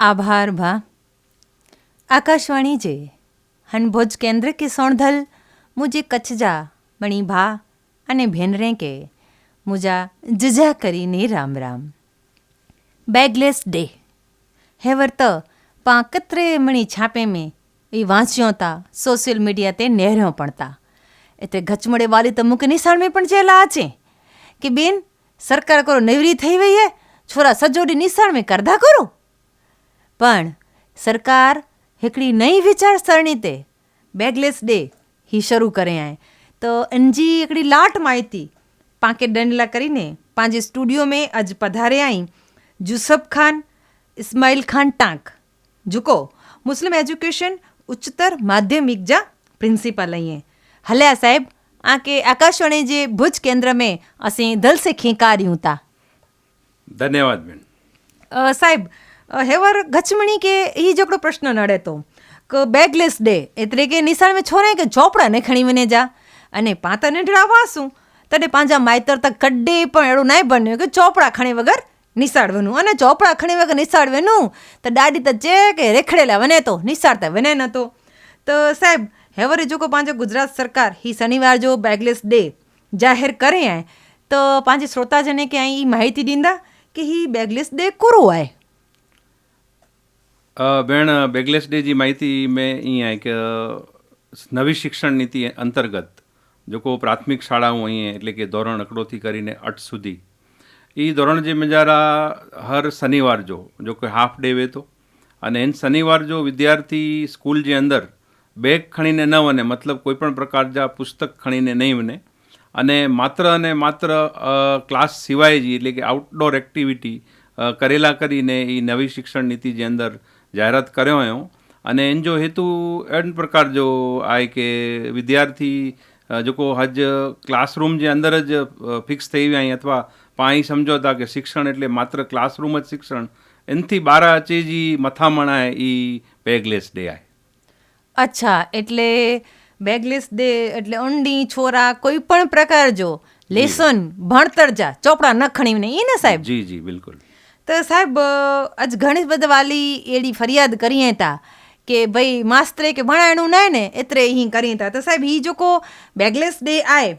આભાર ભા. આકાશવાણી જે. હનભોજ કેન્દ્ર કે સોણધલ, મુજે કચ્છજા, મણી ભા અને ભેનરે કે મુજા જજા કરીને રામ રામ. Bagless day. હેવર ત પાંકત્રે મણી છાપે મેં એ વાંચ્યો તા, સોશિયલ મીડિયા તે નહેર્યો પણ તા. એટલે ગચમડે વાલી તો મુક નિશાળમાં પણ જેલા આચે. કે બેન, સરકાર કરો નવરી થઈ વઈ હે, છોરા સજોડી નિશાળમાં કરધા કરો? પણ સરકાર હિકड़ी नई वीचार सरणी ते बैगलेस डे ही શરૂ કરે आहे તો અંજી હિકड़ी લાટ માહિતી પાંકે ડંડલા કરીને પાંજે સ્ટુડિયો में अॼु પધારે आई જુસફ ખાન ઇસ્માઇલ ખાન ટાંક. જુકો મુસ્લિમ એજ્યુકેશન ઉચ્ચતર માધ્યમિક જા પ્રિન્સિપલ અહીં હલ્યા સાહેબ આ કે આકાશવાણી જે ભુજ કેન્દ્ર મેં અસી દિલ સે ખીંકાર્યું તા ધન્યવાદ બેન. સાહેબ હેવર ગચમણી કે એ જકડો પ્રશ્ન નડે તો? બેગલેસ ડે, એટલે કે નિશાળ મેં છોરે કે ચોપડા ને ખણી મને જા. અને પાતરને ઢળાવાશું તને પાંજા માયતર તક કડ્ડે પણ એડું નહીં બન્યું કે ચોપડા ખણી વગર નિસાળવાનું અને ચોપડા ખણી વગર નિસાળવાનું તો દાદી તો જે કે રેખડેલા વને તો નિસાળતા વને નહોતો તો સાહેબ, હેવરે જો કો પાંજો ગુજરાત સરકાર હી શનિવાર જો બેગલેસ ડે જાહેર કરે આય, તો પાંજે શ્રોતાજને કે અહીં માહિતી દીંદા કે હી બેગલેસ ડે કોરો આય? બેન બેગલેસ ડેજી માહિતી મેં અહીંયા કે, નવી શિક્ષણ નીતિ અંતર્ગત જોકો પ્રાથમિક શાળાઓ અહીંયા, એટલે કે ધોરણ અકડોથી કરીને અઠ સુધી એ ધોરણ જે મજારા હર શનિવાર જો જો કોઈ હાફ ડે વેતો અને એન શનિવાર જો વિદ્યાર્થી સ્કૂલ જે અંદર, બેગ ખણીને ન વને, મતલબ કોઈપણ પ્રકાર જા પુસ્તક ખણીને નહીં વને, અને માત્ર અને માત્ર ક્લાસ સિવાય જ એટલે કે આઉટડોર એક્ટિવિટી કરેલા કરીને એ નવી શિક્ષણ નીતિ જે અંદર જાહેરાત કર્યો આયો અને એન જો હેતુ એન પ્રકાર જો આય કે વિદ્યાર્થી અ, જેકો હજ ક્લાસરૂમ જે અંદર જ ફિક્સ થઈ વિયા અથવા પાણી સમજો હતા કે શિક્ષણ એટલે માત્ર ક્લાસરૂમ જ શિક્ષણ એનથી બારા અચે જી મથામણાય એ બેગલેસ ડે આય. અચ્છા એટલે બેગલેસ ડે એટલે ઊંડી છોરા કોઈ પણ પ્રકાર જો લેસન ભણતર જા ચોપડા ન ખણીને એ ને સાહેબ? જી જી બિલકુલ. તો સાહેબ આજ ઘણી બધા વાલી એડી ફરિયાદ કરીએ તા કે ભાઈ માસ્તરે કે ભણાયણું ના ને એતરે અહીં કરીએ તા તો સાહેબ એ જોકો બેગલેસ ડે આય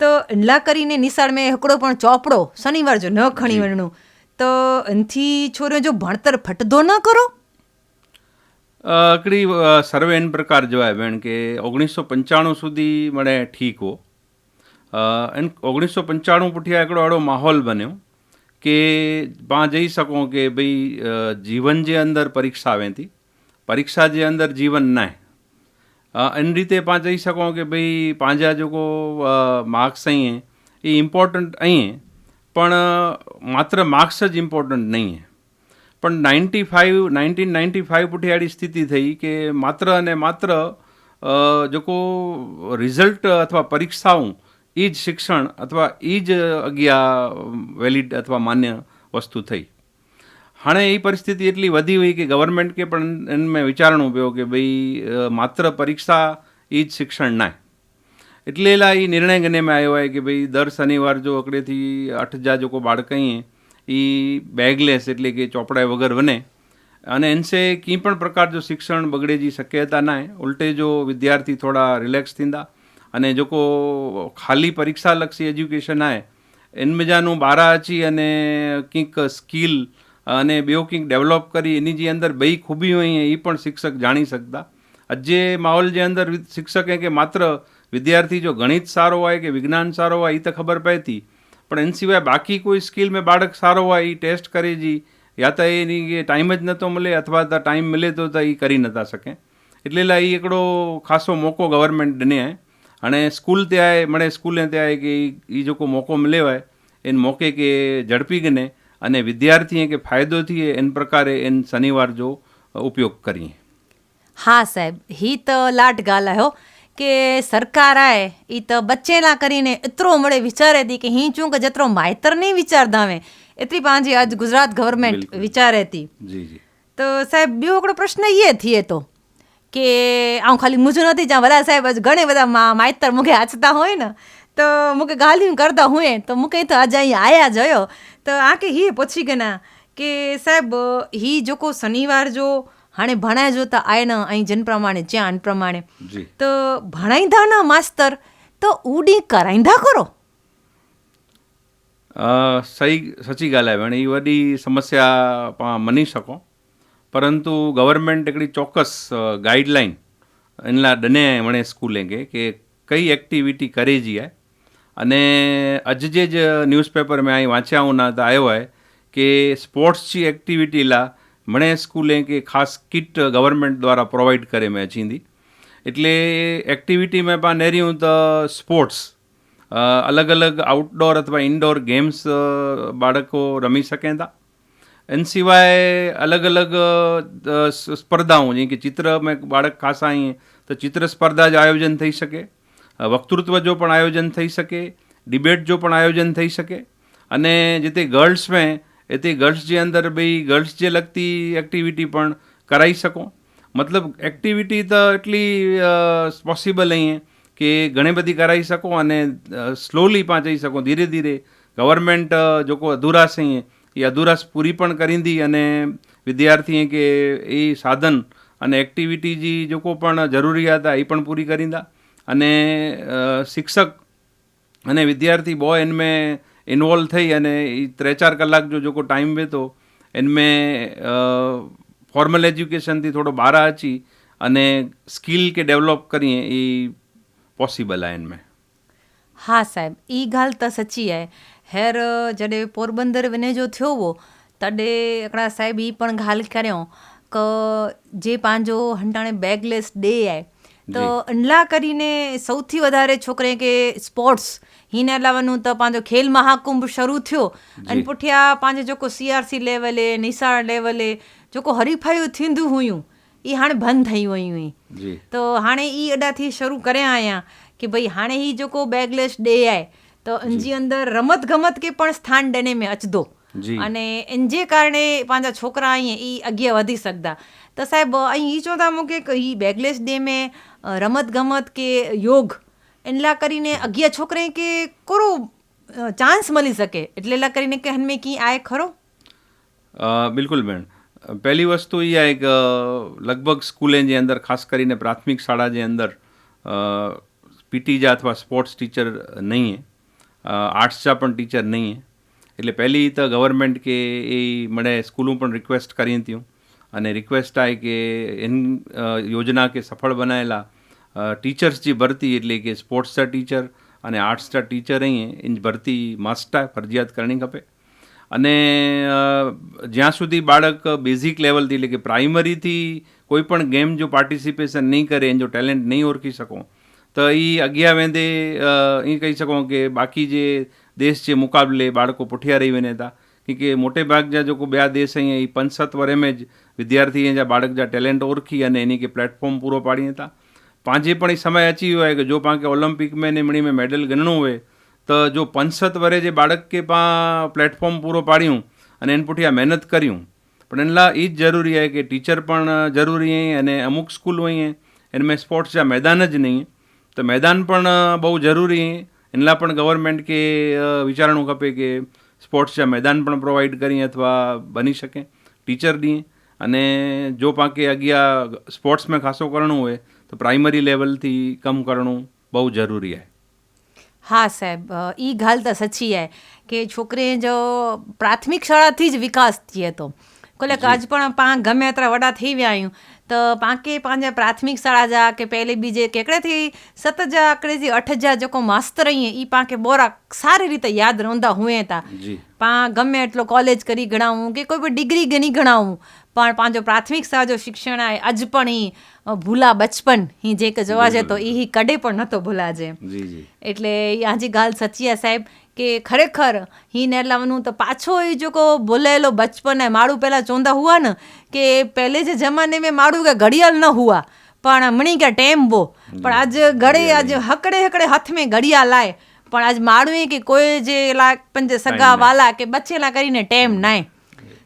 તો લા કરીને નિશાળ મેં હકડો પણ ચોપડો શનિવાર જો ન ખણી વણનું તો એનથી છોરો જો ભણતર ફટદો ન કરો? અકડી સર્વે એન પ્રકાર જોવાય બેન કે ઓગણીસો પંચાણું સુધી મને ઠીક હો. એન ઓગણીસો પંચાણું પુઠિયા એકડો અડો માહોલ બન્યો. કે પાં જઈ શકો કે ભાઈ જીવન જે અંદર પરીક્ષા આવે હતી પરીક્ષા જે અંદર જીવન નાય એની રીતે પાં જઈ શકો કે ભાઈ, પાંજા જેકો માર્ક્સ અહીં એ ઇમ્પોર્ટન્ટ અહીં પણ માત્ર માર્ક્સ જ ઇમ્પોર્ટન્ટ નહીં પણ ninety five nineteen ninety five પુઠી આડી સ્થિતિ થઈ કે માત્ર અને માત્ર જેકો રિઝલ્ટ અથવા પરીક્ષાઓ એ જ શિક્ષણ અથવા એ જ અગિયા વેલિડ અથવા માન્ય વસ્તુ થઈ. હાણે એ પરિસ્થિતિ એટલી વધી હોય કે ગવર્મેન્ટ કે પણ મેં વિચારણું પ્યો કે ભાઈ માત્ર પરીક્ષા એ જ શિક્ષણ ના એટલે એલા એ નિર્ણય ગને में આવ્યો હોય કે ભાઈ દર શનિવાર જો અકડેથી આઠ હજાર જો બાળકઈએ એ બેગલેસ એટલે કે ચોપડાએ વગર વને. અને એનસે કંઈ પણ પ્રકાર જો શિક્ષણ બગડે જી શક્યતા ના ઉલટે જો વિદ્યાર્થી થોડા રિલેક્સ થींदा અને જોકો ખાલી પરીક્ષાલક્ષી એજ્યુકેશન આય, એન મજાનું બારા અચી અને કંઈક સ્કિલ અને બેઓ કંઈક ડેવલપ કરી, એની જે અંદર બે ખૂબી હોય એ પણ શિક્ષક જાણી શકતા. આજે માહોલ જે અંદર શિક્ષકે કે માત્ર વિદ્યાર્થી જો ગણિત સારો હોય કે વિજ્ઞાન સારો હોય એ તો ખબર પડતી પણ એના સિવાય બાકી કોઈ સ્કિલ મેં બાળક સારો હોય એ ટેસ્ટ કરે જી, યા તો એની ટાઈમ જ નહોતો મળે અથવા તો ટાઈમ મળે તો એ કરી નતા શકે. એટલે એ એકડો ખાસો મોકો ગવર્મેન્ટને અને સ્કૂલ ત્યાં મને સ્કૂલે ત્યાં કે એ જો કોઈ મોકો લેવાય એને મોકે કે ઝડપી ગને અને વિદ્યાર્થીએ કે ફાયદો થઈએ એન પ્રકારે એને શનિવાર જો ઉપયોગ કરીએ. હા સાહેબ. હી તો લાટ ગાલાયો કે સરકાર આય એ તો બચ્ચેલા કરીને એતરો મળે વિચારે હતી કે હી ચૂંક જેતરો માયતર નહીં વિચારતા અમે એતરી પાંજી આજ ગુજરાત ગવર્મેન્ટ વિચારે હતી તો સાહેબ બીજો એકડો પ્રશ્ન એ થઈએ તો? કે આવું ખાલી મુજું નથી જ્યાં બધા સાહેબ ઘણી બધા માયતર મૂકે હાચતા હોય ને તો મૂકે ગાલી કરતા હોય તો મૂકે તો આજે અહીં આયા જયો તો આ કે હી પછી ગના કે સાહેબ હી જો કો શનિવાર જો હાણે ભણાય જો તો આય ને અહીં જન પ્રમાણે જ્યાં પ્રમાણે. તો ભણાઈધા ના માસ્તર તો ઉડી કરાઈધા કરો. સહી સચી ॻाल्हि आहे भेण हीअ वॾी समस्या पाण मञी सघूं પરંતુ ગવર્મેન્ટ એકડી ચોક્કસ ગાઈડલાઈન એના ડને એમણે સ્કૂલેંગે કે કઈ એક્ટિવિટી કરી જઈએ અને અજ જે જ ન્યૂઝપેપર મેં અહીં વાંચ્યા હું ના આવ્યો હોય કે સ્પોર્ટ્સની એક્ટિવિટી લા મણે સ્કૂલે કે ખાસ કિટ ગવર્મેન્ટ દ્વારા પ્રોવાઈડ કરે મેં છીંદી. એટલે એક્ટિવિટી મેં પા નેરી હું તો સ્પોર્ટ્સ. અલગ અલગ આઉટડોર અથવા ઇન્ડોર ગેમ્સ બાળકો રમી શકે તા. એન સિવાય અલગ અલગ સ્પર્ધાઓ, જેમ કે ચિત્ર, મેં બાળક ખાસ અહીં, તો ચિત્ર સ્પર્ધા જ આયોજન થઈ શકે. વક્તૃત્વ જો પણ આયોજન થઈ શકે, ડિબેટ જો પણ આયોજન થઈ શકે, અને જે તે ગર્લ્સ में એ તે ગર્લ્સ જે અંદર ભાઈ ગર્લ્સ જે લગતી એક્ટિવિટી પણ કરાવી શકો. મતલબ એક્ટિવિટી તો એટલી પોસિબલ અહીં કે ઘણી બધી કરાવી શકો અને સ્લોલી પાંચી શકો ધીરે ધીરે. ગવર્મેન્ટ જેको અધુરાશ અહીં એ અધુરાશ પૂરી પણ કરીંदी અને વિદ્યાર્થીએ કે એ સાધન અને એક્ટિવિટી જે જેકો પણ જરૂરિયાત એ પણ પૂરી કરીંदा અને શિક્ષક અને વિદ્યાર્થી બહુ એનમેં ઇન્વોલ્વ થઈ અને એ ત્રે ચાર કલાક જો જોકો ટાઈમ વેતો, એનમેં ફોર્મલ એજ્યુકેશનથી થોડો બહાર અચી અને સ્કિલ કે ડેવલપ કરીએ એ પોસિબલ આ એનમેં. હા સાહેબ એ ॻाल्हि त सची आहे हींअर जॾहिं पोरबंदर वञे जो थियो हुओ तॾहिं हिकिड़ा साहिब ई पण ॻाल्हि करियो क જે पंहिंजो हंटाणे બેગલેસ ડે आहे તો અંડલા કરીને સૌથી વધારે છોકરે કે સ્પોર્ટ્સ हिन अलावनूं त पंहिंजो खेल महाकुंभ शुरू थियो ऐं पुठियां पंहिंजो जेको C R C level A Nisar level A जेको हरीफायूं थींदियूं हुयूं इहे हाणे बंदि थी वियूं हुई त हाणे ई अॾा थी शुरू करे आहियां કે ભાई हाणे ही जेको बैगलेस डे आहे त उन जी अंदरि रमत गमत खे पिणु स्थान ॾिने में अचंदो अने इन जे कारण पंहिंजा छोकिरा ईअं ई अॻियां वधी सघंदा त साहिबु ऐं हीअ चवंदा मूंखे ही बैगलेस डे में રમત ગમત કે યોગ એનલા કરીને અગિયાર છોકરે કે કોરો ચાન્સ મળી શકે? એટલેલા કરીને કે હનમે કી આય ખરો? બિલકુલ બેન. પહેલી વસ્તુ એ આ એક લગભગ સ્કૂલે જે અંદર ખાસ કરીને પ્રાથમિક શાળા જે અંદર પીટી જા અથવા સ્પોર્ટ્સ ટીચર નહીં હે આર્ટ્સ જા પણ ટીચર નહીં હે એટલે પહેલી તો ગવર્મેન્ટ કે એ મને સ્કૂલું પણ રિક્વેસ્ટ કરી હતી અને રિક્વેસ્ટ आहे કે इन અ, યોજના કે સફળ બનાયેલા ટીચર્સ जी ભરતી એટલે કે સ્પોર્ટ્સ जा ટીચર અને આર્ટ્સ जा ટીચર અહીં એની ભરતી મસ્ટ आहे ફરજિયાત કરણી ખપે અને અ, જ્યાં સુધી બાળક બેઝિક લેવલથી એટલે કે પ્રાઇમરીથી કોઈ પણ ગેમ જો પાર્ટિસિપેશન નહીં કરે એનો ટેલેન્ટ નહીં ઓળખી શકો તો એ અગિયાર વેંદે એ કહી શકો કે બાકી જે દેશ છે મુકાબલે બાળકો પોઠિયા રહી વેને હતા કે મોટે ભાગ જ્યાં જો બે દેશ અહીંયા એ પંચ સત વરેમે જ વિદ્યાર્થી જ્યાં બાળક જ્યાં ટેલેન્ટ ઓળખી અને એની કે પ્લેટફોર્મ પૂરો પાડી હતા પાંજે પણ એ સમય અચી હોય કે જો પાંકે ઓલિમ્પિક મેં ને મણી મેં મેડલ ગણણું હોય, તો જો પંચસત વરે જે બાળક કે પા પ્લેટફોર્મ પૂરો પાડ્યું અને એન પૂઠી આ મહેનત કર્યું. પણ એનલા એ જ જરૂરી હોય કે ટીચર પણ જરૂરી અહીં અને અમુક સ્કૂલ અહીં એને મેં સ્પોર્ટ્સ જ્યાં મેદાન જ નહીં તો મેદાન પણ બહુ જરૂરી. એના પણ ગવર્મેન્ટ કે વિચારણું ખપે કે સ્પોર્ટ્સના મેદાન પણ પ્રોવાઈડ કરી અથવા બની શકે ટીચરની અને જો પાકે અગિયા સ્પોર્ટ્સમાં ખાસો કરણું હોય તો પ્રાઇમરી લેવલથી કમ કરણું બહુ જરૂરી છે હા સાહેબ એ ગાલ તો સચ્ચી હે કે છોકરીએ જો પ્રાથમિક શાળાથી જ વિકાસ થઈએ તો. કોલે આજ પણ પાંચ ગમે ત્યારે વડા થઈ વ્યા આવ્યું તો પાંके पंहिंजा प्राथमिक शाला जा की पहले बीजे केकड़े थी सत जा आकड़े जी अठ जा जेको मास्तर ईअं ई पाण खे ॿोरा सारी रीति यादि रहंदा हुअं था पाण गमे एटलो कॉलेज करी घणाऊं की कोई बि डिग्री घणी घणाऊं પણ पंहिंजो प्राथमिक शाह जो शिक्षण आहे अॼु पण ई ભૂલા બચપન હી જે કહેવાજે તો એ કડે પણ નહોતો ભૂલાજે એટલે આજી ગાલ સચી સાહેબ કે ખરેખર હિન લાવવાનું તો પાછો એ જો કો બોલેલો બચપન મારું પહેલાં ચોંદા હુઆ ને કે પહેલે જે જમાને મેં મારું કે ઘડિયાળ ન હુઆ પણ હમણી કે ટેમ બો. પણ આજ ઘડે આજ હકડે હકડે હાથ મેં ઘડિયાળ લાય. પણ આજ મારું કે કોઈ જે લા પંજે સગા વાલા કે બચેલા કરીને ટેમ નાય.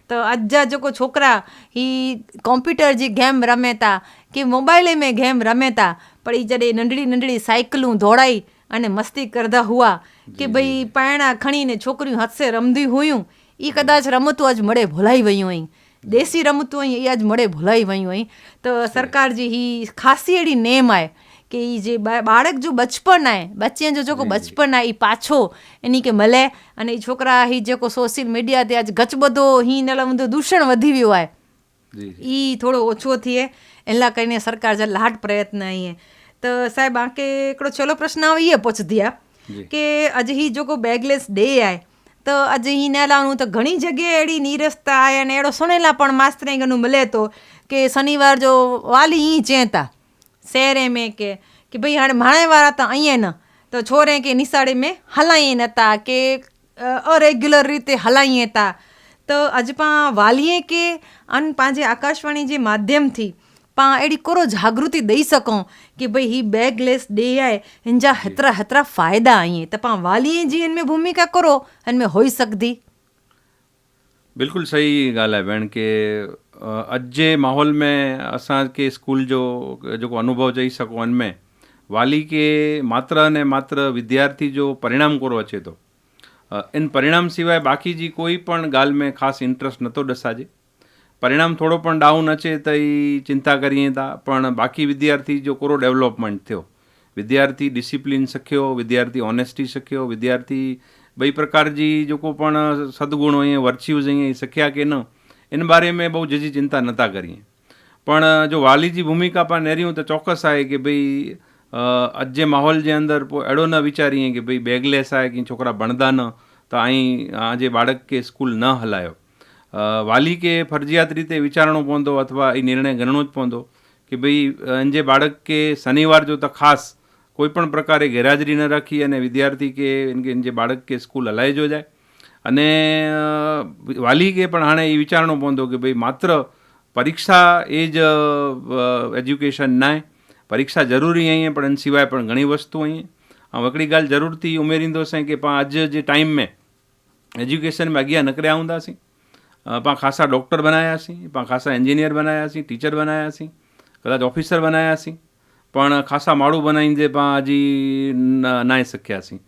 તો અજા જોકો છોકરા ઈ કોમ્પ્યુટર જે ગેમ રમેતા કે મોબાઈલે મેં ગેમ રમેતા પણ એ જડે નંઢડી નંઢડી સાયકલું ધોળાઈ અને મસ્તી કરતા હુઆ કે ભાઈ પાયણા ખણીને છોકરીઓ હાથસે રમદી હોયું એ કદાચ રમતું આજ મળે ભોલાઈ વયું અહીં. દેશી રમતું અહીં એ આજ મળે ભોલાઈ વયું અહીં. તો સરકારજી હી ખાસી એડી નેમ આય કે એ જે બાળક જો બચપન આય બચ્ચે જો જેકો બચપન આય એ પાછો એની કે મળે અને એ છોકરા હી જેકો સોશિયલ મીડિયા તે આજ ગચ બધો હી ને બધો દૂષણ વધી વિયો આય. એ થોડો ઓછો થઈએ એલા કરીને સરકાર જે લાટ પ્રયત્ન આઈએ તો સાહેબ આંકે એકડો છેલ્લો પ્રશ્ન આવે એ પૂછદ્યા કે આજે હી જો કો બેગલેસ ડે આય તો આજે હિના લાવનું તો ઘણી જગ્યાએ એડી નીરસતા આય અને એડો સુનેલા પણ માસ્તરે ગનું મળે તો કે શનિવાર જો વાલી ઈ ચેતા શહેરે મેં કે કે ભાઈ હાણે માણે વાળા તો અહીંયા ન તો છોરે કે નિશાળે મેં હલાઈએ નતા કે અરેગ્યુલર રીતે હલાઈએ હતા તો અજપા વાલીએ કે અન પાંજે આકાશવાણી જે માધ્યમથી ಪಾ ಎಡಿಕೊರೋ ಜಾಗೃತಿ ॾेई सघूं की भई हीउ बैगलेस डे आहे हिन जा हेतिरा हेतिरा फ़ाइदा आहिनि त पाण वालीअ जी हिन में भूमिका करो हिन में होई सघंदी बिल्कुलु सही ॻाल्हि आहे भेण के अॼु जे माहौल में असांखे स्कूल जो जेको अनुभव चई सघूं हिन में वाली खे मात्र अने मात्र विद्यार्थी जो परिणाम कोरो अचे थो इन परिणाम सवाइ बाक़ी जी कोई पण ॻाल्हि में ख़ासि इंट्रस्ट नथो ॾसाजे પરિણામ થોડો પણ ડાઉન અચે તો એ ચિંતા કરીએ તા પણ બાકી વિદ્યાર્થી જો કોરો ડેવલપમેન્ટ થયો વિદ્યાર્થી ડિસિપ્લિન શક્યો વિદ્યાર્થી ઓનેસ્ટી શક્યો વિદ્યાર્થી ॿई प्रकार जी जेको पाण सदगुण हुई वर्च्यूज़ ईअं सिखिया की न इन बारे में बहु जजी चिंता नथा करियूं पण जो वाली जी भूमिका पाण नेरियूं त चौकसि आहे की भई अॼु जे माहौल जे अंदरि पोइ अहिड़ो न वीचारीअं की भई बैगलेस आहे की छोकिरा बणंदा न त आई आज जे ॿारक खे स्कूल न हलायो વાલી કે ફરજિયાત રીતે વિચારણું પહોંચો અથવા એ નિર્ણય ગણવું જ પહોંચો કે ભાઈ અંજે બાળક કે શનિવાર જોતા ખાસ કોઈ પણ પ્રકારે ગેરહાજરી ન રાખી અને વિદ્યાર્થી કે જે બાળક કે સ્કૂલ હલાઈ જો જાય. અને વાલી કે પણ હાણે એ વિચારણું પહોંચો કે ભાઈ, માત્ર પરીક્ષા એ જ એજ્યુકેશન નાય. પરીક્ષા જરૂરી અહીંયા પણ એના સિવાય પણ ઘણી વસ્તુ અહીંયા. આ વકડી ગાલ જરૂરથી ઉમેરીંદોસાં કે પણ આજે જે ટાઈમ મેં એજ્યુકેશનમાં અગિયાર નકરે આવંદાસી પણ ખાસા ડૉક્ટર બનાવ્યા છીએ પણ ખાસા એન્જિનિયર બનાવ્યા છીએ ટીચર બનાવ્યા છીએ કદાચ ઓફિસર બનાવ્યા છીએ પણ ખાસા માળું બનાવીને જે પા હજી નાઈ શક્યા છીએ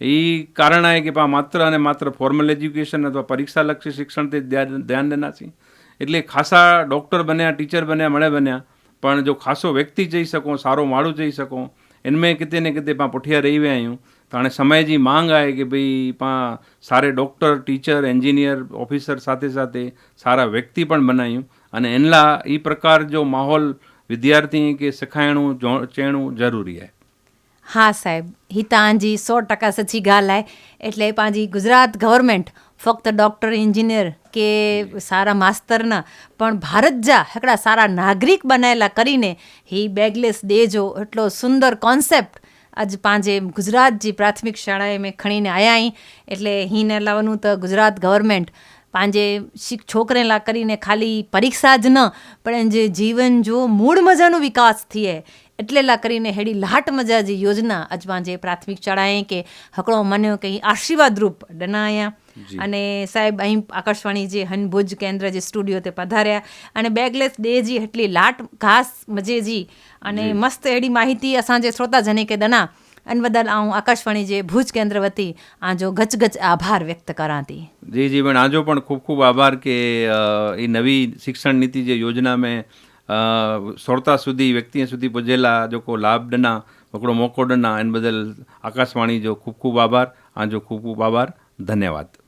એ કારણ આ કે પા માત્ર અને માત્ર ફોર્મલ એજ્યુકેશન અથવા પરીક્ષાલક્ષી શિક્ષણથી ધ્યાન દેના છીએ એટલે ખાસા ડૉક્ટર બન્યા, ટીચર બન્યા, મળે બન્યા, પણ જો ખાસો વ્યક્તિ જઈ શકો, સારો માળું જઈ શકો, એનમે કિતે ને કિતે પા પુઠિયા રહી આવ્યું त हाणे समय जी मांग आहे की भई पाण सारे डॉक्टर टीचर इंजीनियर ऑफिसर સાથે સાથે સારા વ્યક્તિ પણ બનાવ્યું અને એનલા એ પ્રકાર જો માહોલ વિદ્યાર્થી કે सिखाइणो ચેણું ज़रूरी आहे હા સાહેબ ही तव्हांजी सौ टका सची ॻाल्हि आहे એટલે पंहिंजी ગુજરાત ગવર્મેंट ફક્ત ડૉક્ટર इंजीनियर કે સારા માસ્તરના, પણ ભારત જા હિકड़ा સારા નાગરિક બનાયેલા કરીને હી બેગલેસ ડે જો એટલો સુંદર કોન્સેપ્ટ अॼु આજ પાંજે ગુજરાત જે પ્રાથમિક શાળાએ મેં ખણીને આવ્યા અહીં. એટલે હિને લાવવાનું તો ગુજરાત ગવર્મેન્ટ પાંજે શીખ છોકરેલા કરીને ખાલી પરીક્ષા જ ન, પણ જે જીવન જો મૂળ મજાનો વિકાસ થઈએ એટલેલા કરીને હેડી લાટ મજા જે યોજના અજમાં જે પ્રાથમિક શાળાએ કે હકડો માન્યો કે આશીર્વાદરૂપ ડના અહીંયા અને સાહેબ અહીં આકાશવાણી જે હનભુજ કેન્દ્ર જે સ્ટુડિયો તે પધાર્યા. અને બેગલેસ ડેજી એટલી લાટ ઘાસ મજેજી અને મસ્ત એડી માહિતી અસાંજે શ્રોતા જને કે દના. અને બદલ આઉં આકાશવાણી જે ભુજ કેન્દ્ર વતી આજો ગચગચ આભાર વ્યક્ત કરાં હતી જી જી પણ આજો પણ ખૂબ ખૂબ આભાર કે એ નવી શિક્ષણ નીતિ જે યોજના મેં શ્રોતા સુધી વ્યક્તિ સુધી પહોંચેલા જોકો લાભના વકડો મોકોડના એન બદલ આકાશવાણી જો ખૂબ ખૂબ આભાર આજો ખૂબ ખૂબ આભાર. ધન્યવાદ.